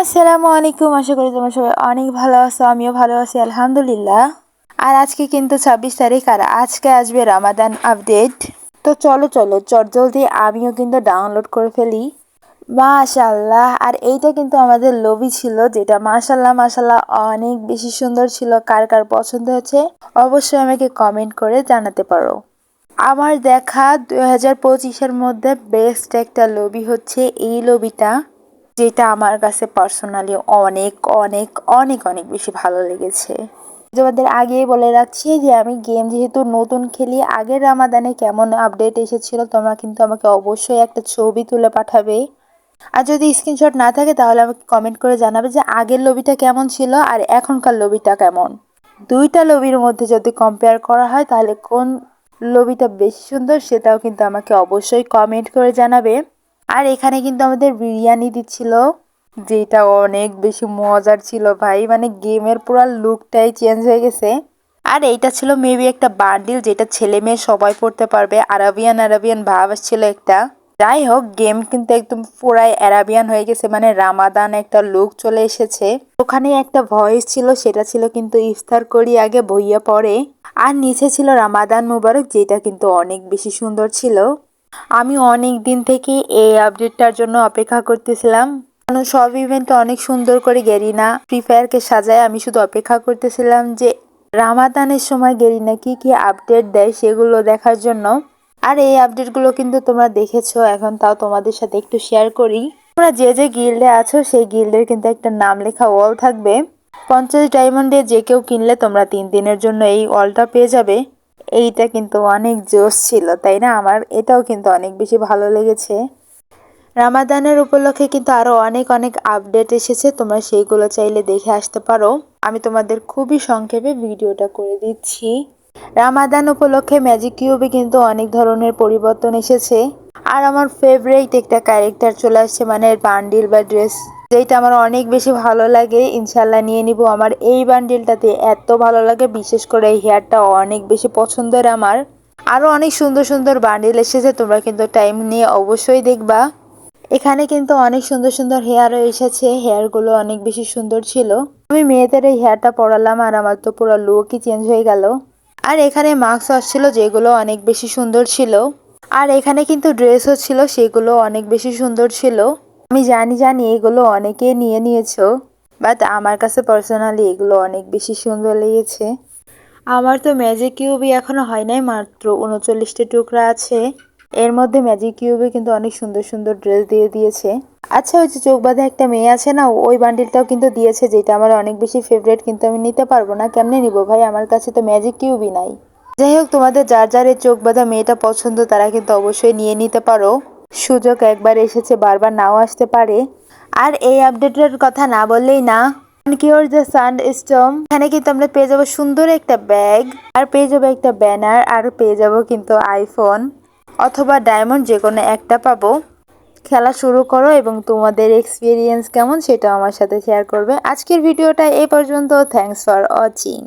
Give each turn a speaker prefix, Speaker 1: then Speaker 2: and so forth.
Speaker 1: আসসালামু আলাইকুম, আশা করি তোমরা সবাই অনেক ভালো আছো, আমিও ভালো আছি, আলহামদুলিল্লাহ। আর আজকে কিন্তু ছাব্বিশ তারিখ আর আজকে আসবে রামাদান আপডেট। তো চলো চলো চটজলদি আমিও কিন্তু ডাউনলোড করে ফেলি। মাশাল্লাহ আর এইটা কিন্তু আমাদের লবি ছিল, যেটা মাশাল্লাহ মাশাল্লাহ অনেক বেশি সুন্দর ছিল, কার কার পছন্দ হয়েছে, অবশ্যই আমাকে কমেন্ট করে জানাতে পারো। আমার দেখা দু হাজার পঁচিশের মধ্যে বেস্ট একটা লবি হচ্ছে এই লবিটা যেটা আমার কাছে পার্সোনালি অনেক অনেক অনেক অনেক বেশি ভালো লেগেছে। তোমাদের আগেই বলে রাখছি যে, আমি গেম যেহেতু নতুন খেলি, আগের রামাদানে কেমন আপডেট এসেছিল তোমরা কিন্তু আমাকে অবশ্যই একটা ছবি তুলে পাঠাবে। আর যদি স্ক্রিনশট না থাকে, তাহলে আমাকে কমেন্ট করে জানাবে যে, আগের লবিটা কেমন ছিল আর এখনকার লবিটা কেমন। দুইটা লবির মধ্যে যদি কম্পেয়ার করা হয়, তাহলে কোন লবিটা বেশি সুন্দর, সেটাও কিন্তু আমাকে অবশ্যই কমেন্ট করে জানাবে। আর এখানে কিন্তু আমাদের বিরিয়ানি দিচ্ছিল, যেটা অনেক বেশি মজার ছিল ভাই। মানে গেমের পুরো লুকটাই চেঞ্জ হয়ে গেছে। আর এইটা ছিল মেবি একটা বান্ডিল যেটা ছেলে মেয়ে সবাই পড়তে পারবে। আরাবিয়ান আরাবিয়ান ভাব আসছিল একটা। যাই হোক গেম কিন্তু একদম পুরাই অ্যারাবিয়ান হয়ে গেছে মানে রামাদান একটা লুক চলে এসেছে। ওখানে একটা ভয়েস ছিল, সেটা ছিল কিন্তু ইফতার করি আগে, বইয়া পড়ে। আর নিচে ছিল রামাদান মুবারক, যেটা কিন্তু অনেক বেশি সুন্দর ছিল। আমি অনেক দিন থেকে এই আপডেটটার জন্য অপেক্ষা করতেছিলাম। কারণ সব ইভেন্ট অনেক সুন্দর করে গেরিনা ফ্রি ফায়ারকে সাজায়, আমি শুধু অপেক্ষা করতেছিলাম যে রামাদানের সময় গেরিনা কি কি আপডেট দেয় সেগুলো দেখার জন্য। আর এই আপডেটগুলো কিন্তু তোমরা দেখেছ, এখন তাও তোমাদের সাথে একটু শেয়ার করি। তোমরা যে যে গিল্ডে আছো, সেই গিল্ডের কিন্তু একটা নাম লেখা ওয়াল থাকবে। পঞ্চাশ ডায়মন্ডে যে কেউ কিনলে তোমরা তিন দিনের জন্য এই ওয়ালটা পেয়ে যাবে। এইটা কিন্তু অনেক জোশ ছিল, তাই না? আমার এটাও কিন্তু অনেক বেশি ভালো লেগেছে। রামাদানের উপলক্ষে কিন্তু আরও অনেক অনেক আপডেট এসেছে, তোমরা সেইগুলো চাইলে দেখে আসতে পারো। আমি তোমাদের খুবই সংক্ষেপে ভিডিওটা করে দিচ্ছি। রামাদান উপলক্ষে ম্যাজিক কিউবে কিন্তু অনেক ধরনের পরিবর্তন এসেছে। আর আমার ফেভারিট একটা ক্যারেক্টার চলে আসছে মানে বান্ডিল বা ড্রেস যেটা আমার অনেক বেশি ভালো লাগে ইনশাল্লাহ নিয়ে নিব। আমার এই বান্ডিলটাতে এত ভালো লাগে, বিশেষ করে এই হেয়ারটা অনেক বেশি পছন্দের আমার। আরও অনেক সুন্দর সুন্দর বান্ডিল এসেছে, তোমরা কিন্তু টাইম নিয়ে অবশ্যই দেখবা। এখানে কিন্তু অনেক সুন্দর সুন্দর হেয়ারও এসেছে হেয়ারগুলো অনেক বেশি সুন্দর ছিল। আমি মেয়েদের এই হেয়ারটা পরালাম আর আমার তো পুরো লুকই চেঞ্জ হয়ে গেল। আর এখানে মাস্ক আসছিল যেগুলো অনেক বেশি সুন্দর ছিল। আর এখানে কিন্তু ড্রেসও ছিল, সেগুলো অনেক বেশি সুন্দর ছিল। আমি জানি জানি, এগুলো অনেকে নিয়ে নিয়েছো বাট আমার কাছে পার্সোনালি এগুলো অনেক বেশি সুন্দর লেগেছে। আমার তো ম্যাজিক কিউবই এখনও হয় নাই, মাত্র উনচল্লিশটা টুকরা আছে। এর মধ্যে ম্যাজিক কিউবে কিন্তু অনেক সুন্দর সুন্দর ড্রেস দিয়ে দিয়েছে। আচ্ছা ওই যে চোখ বাঁধা একটা মেয়ে আছে না, ওই বান্ডিলটাও কিন্তু দিয়েছে, যেটা আমার অনেক বেশি ফেভারেট কিন্তু আমি নিতে পারব না। কেমনে নিব ভাই? আমার কাছে তো ম্যাজিক কিউবই নাই। যাই হোক, তোমাদের যার যার এই চোখ বাঁধা মেয়েটা পছন্দ, তারা কিন্তু অবশ্যই নিয়ে নিতে পারো। সুযোগ একবার এসেছে, বারবার নাও আসতে পারে। আর এই আপডেটের কথা না বললেই না। কিওর দ্য সান স্টম এখানে কিন্তু আমরা পেয়ে যাব সুন্দর একটা ব্যাগ আর পেয়ে যাব একটা ব্যানার আর পেয়ে যাব কিন্তু আইফোন অথবা ডায়মন্ড যে কোনো একটা পাবো। খেলা শুরু করো এবং তোমাদের এক্সপিরিয়েন্স কেমন সেটা আমার সাথে শেয়ার করবে। আজকের ভিডিওটা এই পর্যন্ত। Thanks for watching